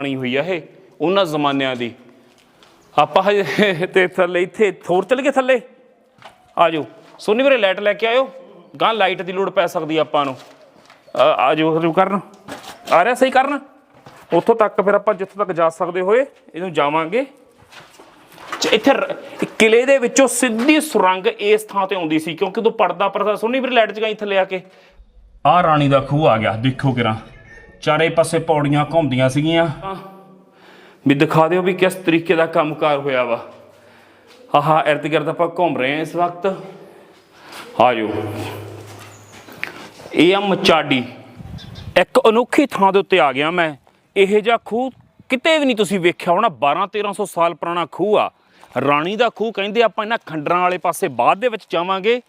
ਬਣੀ ਹੋਈ ਆ ਇਹ, ਉਹਨਾਂ ਜ਼ਮਾਨਿਆਂ ਦੀ। ਆਪਾਂ ਹਜੇ ਤੇ ਥੱਲੇ ਇੱਥੇ ਥੋਰ ਚਲ ਗਏ ਥੱਲੇ। ਆ ਜਾਓ ਸੋਨੀ ਵੀਰੇ ਲਾਈਟ ਲੈ ਕੇ ਆਇਓ। ਗਾਂ ਲਾਈਟ ਦੀ ਲੋੜ ਪੈ ਸਕਦੀ ਆਪਾਂ ਨੂੰ। ਆ ਜਾਓ ਹਜੂ ਕਰਨ। ਆ ਰਿਹਾ ਸਹੀ ਕਰਨ? ਉੱਥੋਂ ਤੱਕ ਫਿਰ ਆਪਾਂ ਜਿੱਥੋਂ ਤੱਕ ਜਾ ਸਕਦੇ ਹੋਏ, ਇਹਨੂੰ ਜਾਵਾਂਗੇ। ਇੱਥੇ ਕਿਲੇ ਦੇ ਵਿੱਚੋਂ ਸਿੱਧੀ ਸੁਰੰਗ ਇਸ ਥਾਂ ਤੇ ਆਉਂਦੀ ਸੀ, ਕਿਉਂਕਿ ਉਦੋਂ ਪਰਦਾ ਪਰਦਾ, ਸੋਨੀ ਵੀਰੇ ਲਾਈਟ ਜਗਾਈ ਥੱਲੇ ਆ ਕੇ। ਆ ਰਾਣੀ ਦਾ ਖੂਹ ਆ ਗਿਆ, ਦੇਖੋ ਕਿਰਾ। ਚਾਰੇ ਪਾਸੇ ਪੌੜੀਆਂ ਘੁੰਮਦੀਆਂ ਸੀਗੀਆਂ। ਵੀ ਦਿਖਾ ਦਿਓ ਵੀ ਕਿਸ ਤਰੀਕੇ ਦਾ ਕੰਮਕਾਰ ਹੋਇਆ ਵਾ। ਆਹਾ ਇਰਦ ਗਿਰਦ ਆਪਾਂ ਘੁੰਮ ਰਹੇ ਹਾਂ ਇਸ ਵਕਤ। ਆ ਜਾਓ ਇਹ ਆ ਮਚਾਡੀ। ਇੱਕ ਅਨੋਖੀ ਥਾਂ ਦੇ ਉੱਤੇ ਆ ਗਿਆ ਮੈਂ। ਇਹ ਜਿਹਾ ਖੂਹ ਕਿਤੇ ਵੀ ਨਹੀਂ ਤੁਸੀਂ ਵੇਖਿਆ ਹੋਣਾ। 12 1300 ਸਾਲ ਪੁਰਾਣਾ ਖੂਹ ਆ। ਰਾਣੀ ਦਾ ਖੂਹ ਕਹਿੰਦੇ ਆਪਾਂ ਇਹਨਾਂ ਖੰਡਰਾਂ ਵਾਲੇ ਪਾਸੇ ਬਾਅਦ ਦੇ ਵਿੱਚ ਜਾਵਾਂਗੇ।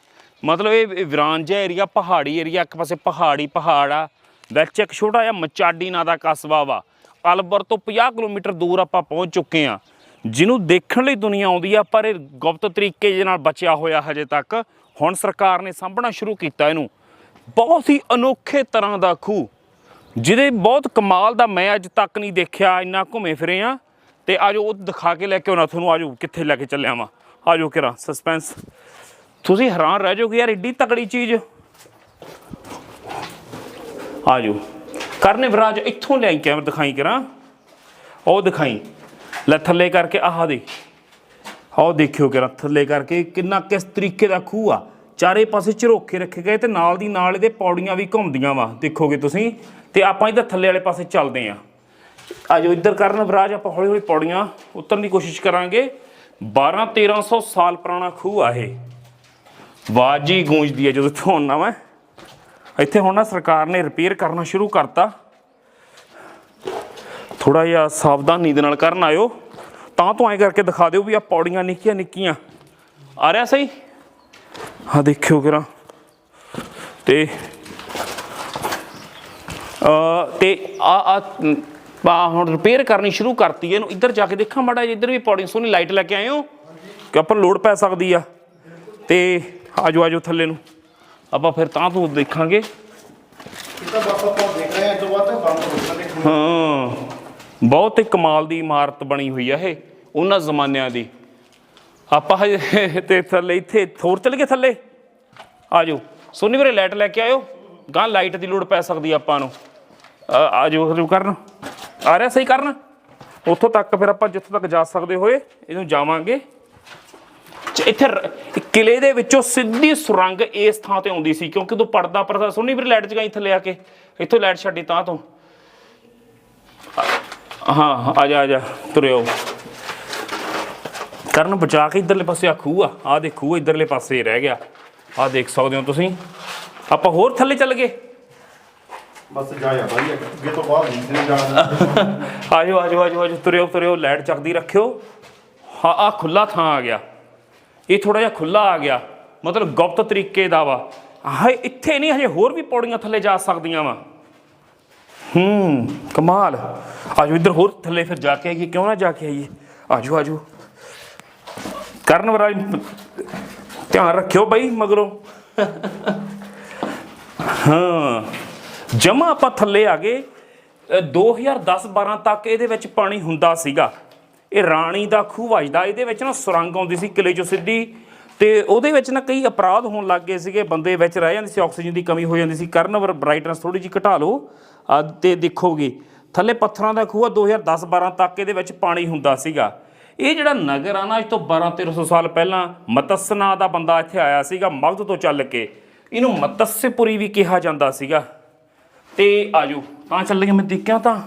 ਮਤਲਬ ਇਹ ਵਿਰਾਨ ਜਿਹਾ ਏਰੀਆ, ਪਹਾੜੀ ਏਰੀਆ, ਇੱਕ ਪਾਸੇ ਪਹਾੜੀ, ਪਹਾੜ। ਆ ਵਿੱਚ ਇੱਕ ਛੋਟਾ ਜਿਹਾ ਮਚਾਡੀ ਨਾਂ ਦਾ ਕਸਬਾ ਵਾ। ਅਲਬਰ ਤੋਂ 50 ਕਿਲੋਮੀਟਰ ਦੂਰ ਆਪਾਂ ਪਹੁੰਚ ਚੁੱਕੇ ਆ ਜਿਹਨੂੰ ਦੇਖਣ ਲਈ ਦੁਨੀਆ ਆਉਂਦੀ ਆ, ਪਰ ਇਹ ਗੁਪਤ ਤਰੀਕੇ ਦੇ ਨਾਲ ਬਚਿਆ ਹੋਇਆ ਹਜੇ ਤੱਕ। ਹੁਣ ਸਰਕਾਰ ਨੇ ਸਾਂਭਣਾ ਸ਼ੁਰੂ ਕੀਤਾ ਇਹਨੂੰ। ਬਹੁਤ ਹੀ ਅਨੋਖੇ ਤਰ੍ਹਾਂ ਦਾ ਖੂਹ, ਜਿਹਦੇ ਬਹੁਤ ਕਮਾਲ ਦਾ ਮੈਂ ਅੱਜ ਤੱਕ ਨਹੀਂ ਦੇਖਿਆ, ਇੰਨਾ ਘੁੰਮੇ ਫਿਰੇ ਆ ਤੇ ਆਜੋ ਉਹ ਦਿਖਾ ਕੇ ਲੈ ਕੇ ਆਉਣਾ ਤੁਹਾਨੂੰ ਆਜੋ ਕਿੱਥੇ ਲੈ ਕੇ ਚੱਲਿਆ ਵਾਂ। ਆਜੋ ਕਿਰਾ ਸਸਪੈਂਸ ਤੁਸੀਂ ਹੈਰਾਨ ਰਹਿ ਜਾਓਗੇ ਯਾਰ, ਏਡੀ ਤਕੜੀ ਚੀਜ਼। ਆ ਜਾਓ ਕਰਨੇ ਵਿਰਾਜ ਇੱਥੋਂ ਲੈ ਕੇ ਦਿਖਾਈ ਕਰਾਂ। ਉਹ ਦਿਖਾਈ। ਲੈ ਥੱਲੇ ਕਰਕੇ, ਆਹ ਦੇ ਆਓ ਦੇਖਿਓ ਕਿਰਾ ਥੱਲੇ ਕਰਕੇ ਕਿੰਨਾ ਕਿਸ ਤਰੀਕੇ ਦਾ ਖੂਹ ਆ। ਚਾਰੇ ਪਾਸੇ ਝਰੋਖੇ ਰੱਖੇ ਗਏ ਤੇ ਨਾਲ ਦੀ ਨਾਲ ਇਹਦੇ ਪੌੜੀਆਂ ਵੀ ਘੁੰਮਦੀਆਂ ਵਾ, ਦੇਖੋਗੇ ਤੁਸੀਂ। ਤੇ ਆਪਾਂ ਇਹਦਾ ਥੱਲੇ ਵਾਲੇ ਪਾਸੇ ਚੱਲਦੇ ਆ। ਆਜੋ, ਇੱਧਰ ਕਰਨ ਵਿਰਾਜ ਆਪਾਂ ਹੌਲੀ ਹੌਲੀ ਪੌੜੀਆਂ ਉਤਰਨ ਦੀ ਕੋਸ਼ਿਸ਼ ਕਰਾਂਗੇ। 12 1300 ਸਾਲ ਪੁਰਾਣਾ ਖੂਹ ਆ ਇਹ। ਆਵਾਜ਼ ਹੀ ਗੂੰਜਦੀ ਹੈ ਜਦੋਂ ਇੱਥੋਂ ਵਾ। ਇੱਥੇ ਹੁਣ ਨਾ ਸਰਕਾਰ ਨੇ ਰਿਪੇਅਰ ਕਰਨਾ ਸ਼ੁਰੂ ਕਰਤਾ। ਥੋੜਾ ਜਿਹਾ ਸਾਵਧਾਨੀ ਦੇ ਨਾਲ ਕਰਨ ਆਇਓ। ਤਾਂ ਤੋਂ ਐਂ ਕਰਕੇ ਦਿਖਾ ਦਿਓ ਵੀ ਆ ਪੌੜੀਆਂ ਨਿੱਕੀਆਂ ਨਿੱਕੀਆਂ। ਆ ਰਿਹਾ ਸਹੀ? ਹਾਂ ਦੇਖਿਓ ਕਿਰਾ। ਤੇ ਅ ਤੇ ਆ ਆ ਹੁਣ ਰਿਪੇਅਰ ਕਰਨੀ ਸ਼ੁਰੂ ਕਰਤੀ ਇਹਨੂੰ ਇੱਧਰ ਜਾ ਕੇ ਦੇਖਾਂ ਮਾੜਾ ਜਿਹਾ। ਇੱਧਰ ਵੀ ਪੌੜੀ ਸੋਹਣੀ ਲਾਈਟ ਲੈ ਕੇ ਆਏ ਹੋ। ਕਿ ਆਪਾਂ ਨੂੰ ਲੋੜ ਪੈ ਸਕਦੀ ਆ। ਤੇ ਆਜੋ ਆਜੋ ਥੱਲੇ ਨੂੰ। ਆਪਾਂ ਫਿਰ ਤਾਂ ਤੋਂ ਦੇਖਾਂਗੇ। ਇਹ ਤਾਂ ਬਸ ਆਪਾਂ ਦੇਖ ਰਹੇ ਹਾਂ ਇਸ ਤੋਂ ਬਾਅਦ ਤਾਂ ਬੰਦ ਹੋ ਜਾਣਾ ਹਾਂ ਬਹੁਤ ਹੀ ਕਮਾਲ ਦੀ ਇਮਾਰਤ ਬਣੀ ਹੋਈ ਆ ਇਹ ਉਹਨਾਂ ਜ਼ਮਾਨਿਆਂ ਦੀ। ਆਪਾਂ ਹਜੇ ਤੇ ਥੱਲੇ ਇੱਥੇ ਥੋਰ ਚਲ ਗਏ ਥੱਲੇ? ਆ ਜਾਓ ਸੋਨੀ ਵੀਰੇ ਲਾਈਟ ਲੈ ਕੇ ਆਇਓ। ਗਾਂ ਲਾਈਟ ਦੀ ਲੋੜ ਪੈ ਸਕਦੀ ਆ ਆਪਾਂ ਨੂੰ। ਆ ਆ ਜਾਓ ਹਜੂ ਕਰਨ। ਆ ਰਿਹਾ ਸਹੀ ਕਰਨ? ਉੱਥੋਂ ਤੱਕ ਫਿਰ ਆਪਾਂ ਜਿੱਥੋਂ ਤੱਕ ਜਾ ਸਕਦੇ ਹੋਏ ਇਹਨੂੰ ਜਾਵਾਂਗੇ। ਚ- ਇੱਥੇ ਰ- ਕਿਲੇ ਦੇ ਵਿੱਚੋਂ ਸਿੱਧੀ ਸੁਰੰਗ ਇਸ ਥਾਂ ਤੇ ਆਉਂਦੀ ਸੀ ਕਿਉਂਕਿ ਉਦੋਂ ਪਰਦਾ ਪਰਦਾ ਸੋਨੀ ਵੀਰੇ ਲਾਈਟ ਜਗਾਈ ਥੱਲੇ ਆ ਕੇ। ਇੱਥੋਂ ਲਾਈਟ ਛੱਡੀ ਤਾਂ ਤੋਂ। ਹਾਂ ਆ ਜਾ ਆ ਜਾ ਤੁਰਿਓ। ਕਰਨ ਬਚਾ ਕੇ ਇਧਰਲੇ ਪਾਸੇ ਆ ਖੂਹ ਆ। ਆ ਦੇ ਖੂਹ ਇਧਰਲੇ ਪਾਸੇ ਰਹਿ ਗਿਆ। ਆ ਦੇਖ ਸਕਦੇ ਹੋ ਤੁਸੀਂ। ਆਪਾਂ ਹੋਰ ਥੱਲੇ ਚੱਲ ਗਏ। ਬਸ ਜਾਇਆ ਭਾਈ ਅੱਗੇ ਤੋਂ ਬਾਅਦ ਨਹੀਂ ਜਾਣਾ। ਆਜੋ ਆਜੋ ਆਜੋ ਆਜੋ ਤੁਰਿਓ ਤੁਰਿਓ ਲਾਈਟ ਚੱਕਦੀ ਰੱਖਿਓ। ਹਾਂ ਆ ਖੁੱਲਾ ਥਾਂ ਆ ਗਿਆ। ਇਹ ਥੋੜਾ ਜਿਹਾ ਖੁੱਲਾ ਆ ਗਿਆ। ਮਤਲਬ ਗੁਪਤ ਤਰੀਕੇ ਦਾ ਵਾ। ਹਾਂ ਇੱਥੇ ਨਹੀਂ, ਹਜੇ ਹੋਰ ਵੀ ਪੌੜੀਆਂ ਥੱਲੇ ਜਾ ਸਕਦੀਆਂ ਵਾ। ਹੂੰ, ਕਮਾਲ। ਆਜੋ ਇੱਧਰ ਹੋਰ ਥੱਲੇ ਫਿਰ ਜਾ ਕੇ ਆਈਏ, ਕਿਉਂ ਨਾ ਜਾ ਕੇ ਆਈਏ? ਆਜੋ ਆਜੋ। ਕਰਨ ਵਰਾ ਧਿਆਨ ਰੱਖਿਓ ਬਈ ਮਗਰੋਂ। ਹਾਂ, ਜਮਾ ਆਪਾਂ ਥੱਲੇ ਆ ਗਏ 2010-12 ਤੱਕ ਇਹਦੇ ਵਿੱਚ ਪਾਣੀ ਹੁੰਦਾ ਸੀਗਾ। ਇਹ ਰਾਣੀ ਦਾ ਖੂਹ ਵੱਜਦਾ, ਇਹਦੇ ਵਿੱਚ ਨਾ ਸੁਰੰਗ ਆਉਂਦੀ ਸੀ ਕਿਲੇ ਚੋਂ ਸਿੱਧੀ ਤੇ ਉਹਦੇ ਵਿੱਚ ਨਾ ਕਈ ਅਪਰਾਧ ਹੋਣ ਲੱਗ ਗਏ ਸੀਗੇ, ਬੰਦੇ ਵਿੱਚ ਰਹਿ ਜਾਂਦੇ ਸੀ, ਆਕਸੀਜਨ ਦੀ ਕਮੀ ਹੋ ਜਾਂਦੀ ਸੀ, ਕਰਨ ਬ੍ਰਾਈਟਨੈਸ ਥੋੜੀ ਜਿਹੀ ਘਟਾ ਲਓ ਆਹ ਤੇ ਦੇਖੋਗੇ, ਥੱਲੇ ਪੱਥਰਾਂ ਦਾ ਖੂਹ ਆ 2010-12 ਤੱਕ ਇਹਦੇ ਵਿੱਚ ਪਾਣੀ ਹੁੰਦਾ ਸੀਗਾ। ਇਹ ਜਿਹੜਾ ਨਗਰ ਆ ਨਾ, ਅੱਜ ਤੋਂ 12-1300 ਸਾਲ ਪਹਿਲਾਂ ਮਤਸ ਨਾਂ ਦਾ ਬੰਦਾ ਇੱਥੇ ਆਇਆ ਸੀਗਾ, ਮਗਧ ਤੋਂ ਚੱਲ ਕੇ, ਇਹਨੂੰ ਮਤਸਯਪੁਰੀ ਵੀ ਕਿਹਾ ਜਾਂਦਾ ਸੀਗਾ। ਤੇ ਆਜੋ, ਤਾਂ ਚੱਲ ਗਏ, ਮੈਂ ਦੇਖਿਆ ਤਾਂ,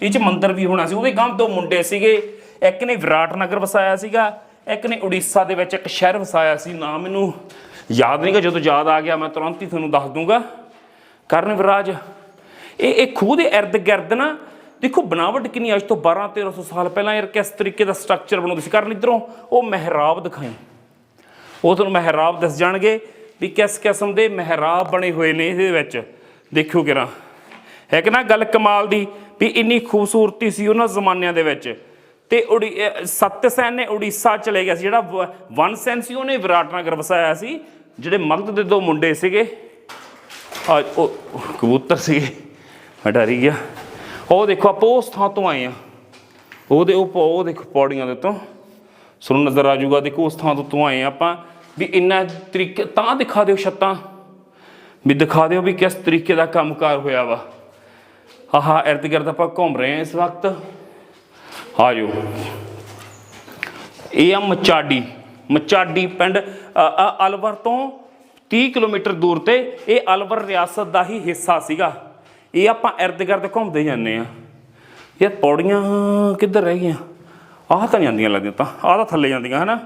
ਇਹ ਚ ਮੰਦਿਰ ਵੀ ਹੋਣਾ ਸੀ, ਉਹਦੇ ਗਾਂ ਦੋ ਮੁੰਡੇ ਸੀਗੇ ਇੱਕ ਨੇ ਵਿਰਾਟ ਨਗਰ ਵਸਾਇਆ ਸੀਗਾ, ਇੱਕ ਨੇ ਉੜੀਸਾ ਦੇ ਵਿੱਚ ਇੱਕ ਸ਼ਹਿਰ ਵਸਾਇਆ ਸੀ। ਨਾਮ ਮੈਨੂੰ ਯਾਦ ਨਹੀਂਗਾ ਜਦੋਂ ਯਾਦ ਆ ਗਿਆ, ਮੈਂ ਤੁਰੰਤ ਹੀ ਤੁਹਾਨੂੰ ਦੱਸ ਦੂੰਗਾ। ਕਰਨ ਵਿਰਾਜ, ਇਹ ਇਹ ਖੂਹ ਦੇ ਇਰਦ ਗਿਰਦ ਨਾ, ਦੇਖੋ ਬਣਾਵਟ ਕਿੰਨੀ ਅੱਜ ਤੋਂ 12 1300 ਸਾਲ ਪਹਿਲਾਂ ਯਾਰ ਕਿਸ ਤਰੀਕੇ ਦਾ ਸਟਰਕਚਰ ਬਣਾਉਂਦੇ ਸੀ। ਕਰਨ ਇਧਰੋਂ, ਉਹ ਮਹਿਰਾਬ ਦਿਖਾਈ। ਉਹ ਤੁਹਾਨੂੰ ਮਹਿਰਾਬ ਦੱਸ ਜਾਣਗੇ ਵੀ ਕਿਸ ਕਿਸਮ ਦੇ ਮਹਿਰਾਬ ਬਣੇ ਹੋਏ ਨੇ ਇਹਦੇ ਵਿੱਚ। ਦੇਖਿਓ ਕਿਰਾ। ਹੈ ਕਿ ਨਾ ਗੱਲ ਕਮਾਲ ਦੀ ਵੀ ਇੰਨੀ ਖੂਬਸੂਰਤੀ ਸੀ ਉਹਨਾਂ ਜ਼ਮਾਨਿਆਂ ਦੇ ਵਿੱਚ। ਤੇ ਉੜੀ, ਅਹ ਸਤਸੈਨ ਨੇ ਉੜੀਸਾ ਚਲੇ ਗਿਆ ਸੀ। ਜਿਹੜਾ ਵ- ਵਨਸੈਨ ਸੀ, ਉਹਨੇ ਵਿਰਾਟ ਨਗਰ ਵਸਾਇਆ ਸੀ, ਜਿਹੜੇ ਮਗਧ ਦੇ ਦੋ ਮੁੰਡੇ ਸੀਗੇ। ਉਹ ਕਬੂਤਰ ਸੀਗੇ। ਮੈਂ ਡਰ ਗਿਆ। ਉਹ ਦੇਖੋ, ਆਪਾਂ ਉਸ ਥਾਂ ਤੋਂ ਆਏ ਆ ਉਹਦੇ ਉਹ ਪ- ਉਹ ਦੇਖੋ, ਪੌੜੀਆਂ ਦੇ ਤੋਂ ਸੁਣ ਨਜ਼ਰ ਆ ਜਾਊਗਾ, ਦੇਖੋ, ਉਸ ਥਾਂ ਤੋਂ ਤੋਂ ਆਏ ਆ ਆਪਾਂ। ਵੀ ਇੰਨਾ ਤਰੀਕੇ, ਤਾਂ ਦਿਖਾ ਦਿਓ ਛੱਤਾਂ। ਵੀ ਦਿਖਾ ਦਿਓ ਵੀ ਕਿਸ ਤਰੀਕੇ ਦਾ ਕੰਮਕਾਰ ਹੋਇਆ ਵਾ। ਆਹਾ ਇਰਦ ਗਿਰਦ ਆਪਾਂ ਘੁੰਮ ਰਹੇ ਹਾਂ ਇਸ ਵਕਤ। ਆ ਜਾਓ ਇਹ ਆ ਮਚਾਡੀ। ਮਚਾਡੀ ਪਿੰਡ ਅਲਵਰ ਤੋਂ 30 ਕਿਲੋਮੀਟਰ ਦੂਰ ਤੇ ਇਹ ਅਲਵਰ ਰਿਆਸਤ ਦਾ ਹੀ ਹਿੱਸਾ ਸੀਗਾ। ਇਹ ਆਪਾਂ ਇਰਦ ਗਿਰਦ ਘੁੰਮਦੇ ਜਾਂਦੇ ਆ। ਯਾਰ ਪੌੜੀਆਂ ਕਿੱਧਰ ਰਹਿ ਗਈਆਂ? ਆਹ ਤਾਂ ਨਹੀਂ ਜਾਂਦੀਆਂ ਲੱਗਦੀਆਂ ਤਾਂ। ਆਹ ਤਾਂ ਥੱਲੇ ਜਾਂਦੀਆਂ, ਹਨਾ?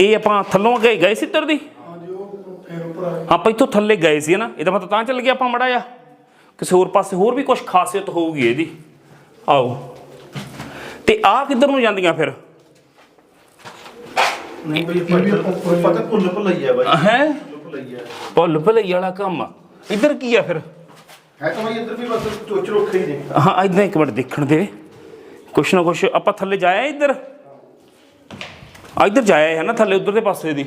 ਇਹ ਆਪਾਂ ਥੱਲੋਂ ਗਏ ਗਏ ਸੀ ਇੱਧਰ ਦੀ? ਆਪਾਂ ਇੱਥੋਂ ਥੱਲੇ ਗਏ ਸੀ ਨਾ ਇਹਦਾ ਮਤਲਬ ਤਾਂ ਚੱਲ ਗਿਆ ਆਪਾਂ ਮੜਾ ਜਾ ਕਿਸੇ ਹੋਰ ਪਾਸੇ ਹੋਰ ਵੀ ਕੁਝ ਖਾਸੀਅਤ ਹੋਊਗੀ ਇਹਦੀ। ਆਓ। ਤੇ ਆਹ ਕਿੱਧਰ ਨੂੰ ਜਾਂਦੀਆਂ ਫਿਰ? ਨਹੀਂ ਬਈ ਪਤਾ ਭੁੱਲ ਆ ਬਾਈ। ਹੈ? ਭੁਲਈ ਵਾਲਾ ਕੰਮ ਆ। ਇੱਧਰ ਕੀ ਆ ਫਿਰ? ਹੈ ਤਾਂ ਬਾਈ ਇੱਧਰ ਵੀ ਬਸ ਚੋਚ ਰੋਖੇ ਹੀ ਨੇ। ਹਾਂ ਇਦਾਂ ਇੱਕ ਮਿੰਟ ਦੇਖਣ ਦੇ। ਕੁਛ ਨਾ ਕੁਛ ਆਪਾਂ ਥੱਲੇ ਜਾਇਆ ਇੱਧਰ? ਆ ਇੱਧਰ ਜਾਇਆ ਹੈ ਨਾ ਥੱਲੇ ਉਧਰ ਦੇ ਪਾਸੇ ਦੀ।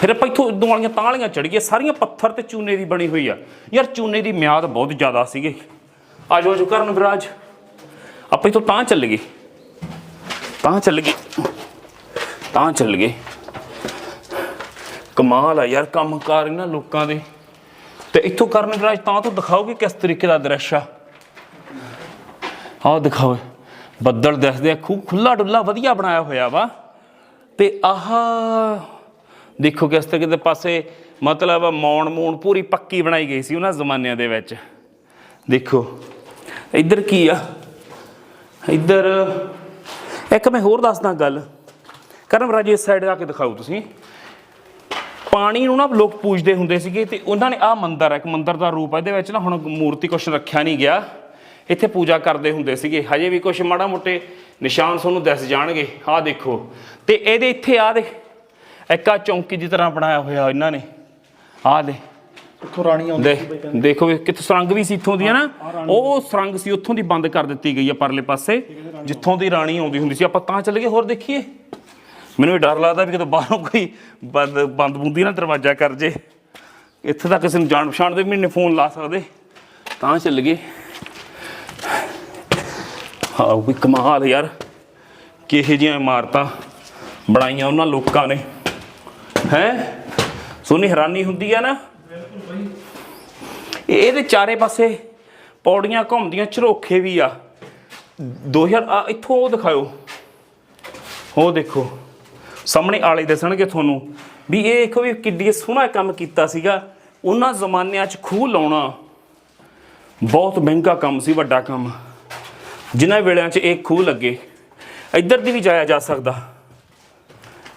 ਫਿਰ ਆਪਾਂ ਇੱਥੋਂ ਇਦੋਂ ਵਾਲੀਆਂ ਤਾਲੀਆਂ ਚੜ ਗਈਆਂ ਸਾਰੀਆਂ ਪੱਥਰ ਤੇ ਚੂਨੇ ਦੀ ਬਣੀ ਹੋਈ ਆ। ਯਾਰ ਚੂਨੇ ਦੀ ਮਿਆਦ ਬਹੁਤ ਜ਼ਿਆਦਾ ਸੀਗੇ। ਆ ਜਾਓ ਜੋ ਕਰਨ ਵਿਰਾਜ। ਆਪਾਂ ਇੱਥੋਂ ਤਾਂ ਚੱਲ ਗਏ ਤਾਂ ਚੱਲ ਗਏ ਤਾਂ ਚੱਲ ਗਏ ਕਮਾਲ ਆ ਯਾਰ, ਕੰਮ ਕੰਮਕਾਰ ਇਹਨਾਂ ਲੋਕਾਂ ਦੇ। ਤੇ ਇੱਥੋਂ ਕਰਨ ਵਿਰਾਜ ਤਾਂ ਤੋਂ ਦਿਖਾਓਗੇ ਕਿਸ ਤਰੀਕੇ ਦਾ ਦ੍ਰਿਸ਼ ਆ। ਆਹ ਦਿਖਾਓ, ਬੱਦਲ ਦਿਸਦੇ ਆ ਖੂ ਖੁੱਲਾ ਡੁੱਲਾ ਵਧੀਆ ਬਣਾਇਆ ਹੋਇਆ ਵਾ। ਤੇ ਆਹ ਦੇਖੋ ਕਿਸ ਤਰੀਕੇ ਦੇ ਪਾਸੇ ਮਤਲਬ ਮੌਣ ਮੂਣ ਪੂਰੀ ਪੱਕੀ ਬਣਾਈ ਗਈ ਸੀ ਉਹਨਾਂ ਜ਼ਮਾਨਿਆਂ ਦੇ ਵਿੱਚ। ਦੇਖੋ, ਇੱਧਰ ਕੀ ਆ? ਇੱਧਰ, ਇੱਕ ਮੈਂ ਹੋਰ ਦੱਸਦਾ ਗੱਲ। ਕਰਮ ਰਾਜੇ ਇਸ ਸਾਈਡ ਆ ਕੇ ਦਿਖਾਓ ਤੁਸੀਂ। ਪਾਣੀ ਨੂੰ ਨਾ ਲੋਕ ਪੂਜਦੇ ਹੁੰਦੇ ਸੀਗੇ ਤੇ ਉਹਨਾਂ ਨੇ ਆਹ ਮੰਦਰ ਹੈ ਇੱਕ ਮੰਦਰ ਦਾ ਰੂਪ ਹੈ ਇਹਦੇ ਵਿੱਚ ਨਾ ਹੁਣ ਮੂਰਤੀ ਕੁਛ ਰੱਖਿਆ ਨਹੀਂ ਗਿਆ। ਇੱਥੇ ਪੂਜਾ ਕਰਦੇ ਹੁੰਦੇ ਸੀਗੇ। ਹਜੇ ਵੀ ਕੁਛ ਮਾੜਾ ਮੋਟੇ ਨਿਸ਼ਾਨ ਤੁਹਾਨੂੰ ਦਿਸ ਜਾਣਗੇ। ਆਹ ਦੇਖੋ। ਤੇ ਇਹਦੇ ਇੱਥੇ ਆਹ ਦੇ ਇੱਕ ਆ ਚੌਂਕੀ ਦੀ ਤਰ੍ਹਾਂ ਬਣਾਇਆ ਹੋਇਆ ਇਹਨਾਂ ਨੇ। ਆਹ ਦੇ ਉੱਥੋਂ ਰਾਣੀ ਆਉਂਦੀ ਦੇ ਦੇਖੋ ਵੀ ਕਿੱਥੇ ਸੁਰੰਗ ਵੀ ਸੀ ਇੱਥੋਂ ਦੀ ਹੈ ਨਾ ਉਹ ਸੁਰੰਗ ਸੀ ਉੱਥੋਂ ਦੀ ਬੰਦ ਕਰ ਦਿੱਤੀ ਗਈ ਹੈ ਪਰਲੇ ਪਾਸੇ। ਜਿੱਥੋਂ ਦੀ ਰਾਣੀ ਆਉਂਦੀ ਹੁੰਦੀ ਸੀ। ਆਪਾਂ ਤਾਂ ਚੱਲ ਗਏ ਹੋਰ ਦੇਖੀਏ। ਮੈਨੂੰ ਵੀ ਡਰ ਲੱਗਦਾ ਵੀ ਕਿਤੇ ਬਾਹਰੋਂ ਕੋਈ ਬੰਦ ਬੰਦ ਬੁੰਦੀ ਨਾ ਦਰਵਾਜ਼ਾ ਕਰ ਜੇ। ਇੱਥੇ ਤਾਂ ਕਿਸੇ ਨੂੰ ਜਾਣ ਪਛਾਣ ਦੇ ਵੀ ਨਹੀਂ ਫੋਨ ਲਾ ਸਕਦੇ। ਤਾਂ ਚੱਲ ਗਏ। ਹਾਂ ਵੀ ਕਮਾਲ ਯਾਰ। ਕਿਹੇ ਜਿਹੀਆਂ ਇਮਾਰਤਾਂ ਬਣਾਈਆਂ ਉਹਨਾਂ ਲੋਕਾਂ ਨੇ। ਹੈ? ਸੋਨੀ ਹੈਰਾਨੀ ਹੁੰਦੀ ਆ ਨਾ। ਇਹ- ਇਹਦੇ ਚਾਰੇ ਪਾਸੇ ਪੌੜੀਆਂ ਘੁੰਮਦੀਆਂ, ਝਰੋਖੇ ਵੀ ਆ। 2000 ਆ ਇੱਥੋਂ ਉਹ ਦਿਖਾਓ ਉਹ ਦੇਖੋ। ਸਾਹਮਣੇ ਆਲੇ ਦੱਸਣਗੇ ਤੁਹਾਨੂੰ ਵੀ ਇਹ ਦੇਖੋ ਵੀ ਕਿੱਡੀ ਸੋਹਣਾ ਕੰਮ ਕੀਤਾ ਸੀਗਾ। ਉਹਨਾਂ ਜ਼ਮਾਨਿਆਂ 'ਚ ਖੂਹ ਲਾਉਣਾ ਬਹੁਤ ਮਹਿੰਗਾ ਕੰਮ ਸੀ, ਵੱਡਾ ਕੰਮ। ਜਿਨ੍ਹਾਂ ਵੇਲਿਆਂ 'ਚ ਇਹ ਖੂਹ ਲੱਗੇ। ਇੱਧਰ ਦੀ ਵੀ ਜਾਇਆ ਜਾ ਸਕਦਾ।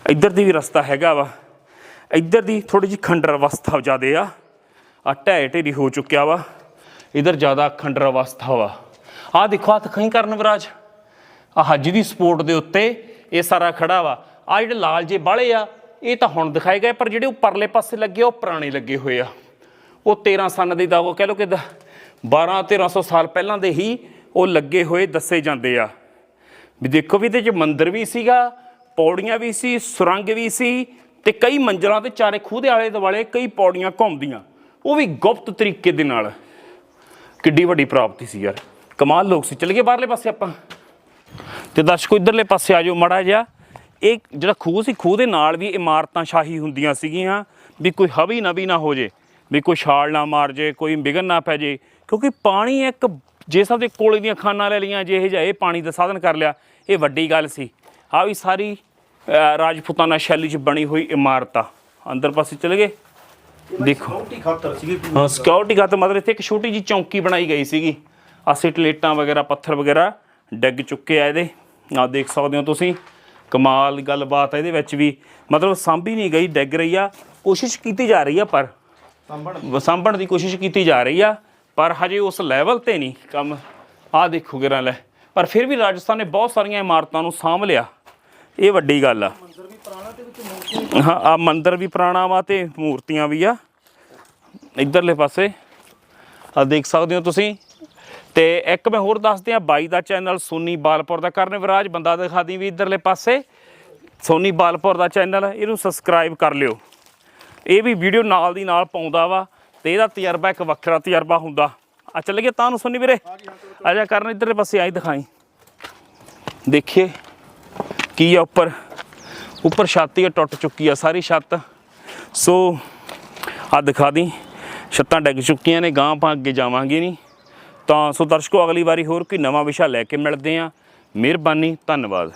ਇੱਧਰ ਦੀ ਵੀ ਰਸਤਾ ਹੈਗਾ ਵਾ। ਇੱਧਰ ਦੀ ਥੋੜੀ ਜਿਹੀ ਖੰਡਰ ਅਵਸਥਾ ਜ਼ਿਆਦੇ ਆ। ਆ ਢਹਿ ਢੇਰੀ ਹੋ ਚੁੱਕਿਆ ਵਾ। ਇਧਰ ਜ਼ਿਆਦਾ ਖੰਡਰ ਅਵਸਥਾ ਵਾ। ਆ ਦੇਖੋ ਹੱਥ ਖਈ ਕਰਨ ਵਿਰਾਜ। ਆ ਹੱਜ ਦੀ ਸਪੋਰਟ ਦੇ ਉੱਤੇ ਇਹ ਸਾਰਾ ਖੜਾ ਵਾ। ਆ ਜਿਹੜੇ ਲਾਲ ਜੇ ਬਾਲੇ ਆ ਇਹ ਤਾਂ ਹੁਣ ਦਿਖਾਏ ਗਏ ਪਰ ਜਿਹੜੇ ਉਹ ਪਰਲੇ ਪਾਸੇ ਲੱਗੇ ਆ, ਉਹ ਪੁਰਾਣੇ ਲੱਗੇ ਹੋਏ ਆ। ਉਹ 13 ਸਨ ਦੇ ਦਾ ਉਹ ਕਹਿ ਲੋ ਕਿ 12 1300 ਸਾਲ ਪਹਿਲਾਂ ਦੇ ਹੀ ਉਹ ਲੱਗੇ ਹੋਏ ਦੱਸੇ ਜਾਂਦੇ ਆ। ਵੀ ਦੇਖੋ ਵੀ ਇਹਦੇ ਚ ਮੰਦਿਰ ਵੀ ਸੀਗਾ ਪੌੜੀਆਂ ਵੀ ਸੀ ਸੁਰੰਗ ਵੀ ਸੀ ਤੇ ਕਈ ਮੰਜ਼ਲਾਂ ਤੇ ਚਾਰੇ ਖੂਹ ਦੇ ਆਲੇ ਦੁਆਲੇ ਕਈ ਪੌੜੀਆਂ ਘੁੰਮਦੀਆਂ। ਉਹ ਵੀ ਗੁਪਤ ਤਰੀਕੇ ਦੇ ਨਾਲ ਕਿੱਡੀ ਵੱਡੀ ਪ੍ਰਾਪਤੀ ਸੀ ਯਾਰ। ਕਮਾਲ ਲੋਕ ਸੀ। ਚਲੇ ਗਏ ਬਾਹਰਲੇ ਪਾਸੇ ਆਪਾਂ। ਤੇ ਦਰਸ਼ਕੋ, ਇਧਰਲੇ ਪਾਸੇ ਆ ਜਾਓ ਮੜਾ ਜਿਹਾ। ਇਹ ਜਿਹੜਾ ਖੂਹ ਸੀ, ਖੂਹ ਦੇ ਨਾਲ ਵੀ ਇਮਾਰਤਾਂ ਸ਼ਾਹੀ ਹੁੰਦੀਆਂ ਸੀਗੀਆਂ। ਵੀ ਕੋਈ ਹਵੀ ਨਵੀ ਨਾ ਹੋ ਜੇ, ਵੀ ਕੋਈ ਛਾਲ ਨਾ ਮਾਰ ਜੇ, ਕੋਈ ਵਿਘਨ ਨਾ ਪੈ ਜੇ। ਕਿਉਂਕਿ ਪਾਣੀ ਇੱਕ ਜੇ ਸਭ ਦੇ ਕੋਲੇ ਦੀਆਂ ਖਾਨਾਂ ਲੈ ਲਈਆਂ, ਜੇ ਇਹ ਜਿਹਾ ਇਹ ਪਾਣੀ ਦਾ ਸਾਧਨ ਕਰ ਲਿਆ, ਇਹ ਵੱਡੀ ਗੱਲ ਸੀ। ਆ ਵੀ ਸਾਰੀ ਰਾਜਪੂਤਾਨਾ ਸ਼ੈਲੀ 'ਚ ਬਣੀ ਹੋਈ ਇਮਾਰਤ। ਆ ਅੰਦਰ ਪਾਸੇ ਚਲੇ ਗਏ। ਦੇਖੋ। ਛੋਟੀ ਖਾਤਰ ਸੀਗੀ ਹਾਂ ਸਿਕਿਉਰਿਟੀ ਖਾਤਰ ਮਤਲਬ ਇੱਥੇ ਇੱਕ ਛੋਟੀ ਜੀ ਚੌਂਕੀ ਬਣਾਈ ਗਈ ਸੀਗੀ। ਆਸੇ ਟਲੇਟਾਂ ਵਗੈਰਾ ਪੱਥਰ ਵਗੈਰਾ ਡਿੱਗ ਚੁੱਕੇ ਆ ਇਹਦੇ। ਆ ਦੇਖ ਸਕਦੇ ਹੋ ਤੁਸੀਂ ਕਮਾਲ ਗੱਲਬਾਤ ਆ ਇਹਦੇ ਵਿੱਚ ਵੀ। ਮਤਲਬ ਸਾਂਭੀ ਨਹੀਂ ਗਈ ਡਿੱਗ ਰਹੀ ਆ। ਕੋਸ਼ਿਸ਼ ਕੀਤੀ ਜਾ ਰਹੀ ਆ ਪਰ ਸਾਂਭਣ ਸਾਂਭਣ ਦੀ ਕੋਸ਼ਿਸ਼ ਕੀਤੀ ਜਾ ਰਹੀ ਆ ਪਰ ਹਜੇ ਉਸ ਲੈਵਲ ਤੇ ਨਹੀਂ ਕੰਮ। ਆ ਦੇਖੋ ਗਿਰਾ ਲੈ। ਪਰ ਫਿਰ ਵੀ ਰਾਜਸਥਾਨ ਨੇ ਬਹੁਤ ਸਾਰੀਆਂ ਇਮਾਰਤਾਂ ਨੂੰ ਸਾਂਭ ਲਿਆ। ਇਹ ਵੱਡੀ ਗੱਲ ਆ। ਹਾਂ, ਆ ਮੰਦਿਰ ਵੀ ਪੁਰਾਣਾ ਵਾ ਤੇ ਮੂਰਤੀਆਂ ਵੀ ਆ। ਇਧਰਲੇ ਪਾਸੇ ਆ ਦੇਖ ਸਕਦੇ ਹੋ ਤੁਸੀਂ। ਤੇ ਇੱਕ ਮੈਂ ਹੋਰ ਦੱਸ ਦਿਆਂ, ਬਾਈ ਦਾ ਚੈਨਲ ਸੋਨੀ ਬਾਲਪੁਰ ਦਾ ਕਰਨ ਵਿਰਾਜ, ਬੰਦਾ ਦਿਖਾ ਦੀ ਵੀ ਇਧਰਲੇ ਪਾਸੇ। ਸੋਨੀ ਬਾਲਪੁਰ ਦਾ ਚੈਨਲ, ਇਹਨੂੰ ਸਬਸਕ੍ਰਾਈਬ ਕਰ ਲਿਓ। ਇਹ ਵੀ ਵੀਡੀਓ ਨਾਲ ਦੀ ਨਾਲ ਪਾਉਂਦਾ ਵਾ ਤੇ ਇਹਦਾ ਤਜਰਬਾ ਇੱਕ ਵੱਖਰਾ ਤਜਰਬਾ ਹੁੰਦਾ। ਆ ਚੱਲ ਗਿਆ ਤਾਂ ਨੂੰ ਸੁਣੀ ਵੀਰੇ। ਆ ਜਾ ਕਰਨ ਇੱਧਰਲੇ ਪਾਸੇ, ਆਈ ਦਿਖਾਈ। ਦੇਖੀਏ ਕੀ ਆ ਉੱਪਰ। ਉੱਪਰ ਛੱਤ ਹੀ ਟੁੱਟ ਚੁੱਕੀ ਆ ਸਾਰੀ ਛੱਤ। ਸੋ ਆ ਦਿਖਾ ਦੀ, ਛੱਤਾਂ ਡਿੱਗ ਚੁੱਕੀਆਂ ਨੇ ਗਾਂ ਆਪਾਂ ਅੱਗੇ ਜਾਵਾਂਗੇ ਨਹੀਂ। ਤਾਂ ਸੋ ਦਰਸ਼ਕੋ, ਅਗਲੀ ਵਾਰੀ ਹੋਰ ਕੋਈ ਨਵਾਂ ਵਿਸ਼ਾ ਲੈ ਕੇ ਮਿਲਦੇ ਆ ਮਿਹਰਬਾਨੀ, ਧੰਨਵਾਦ।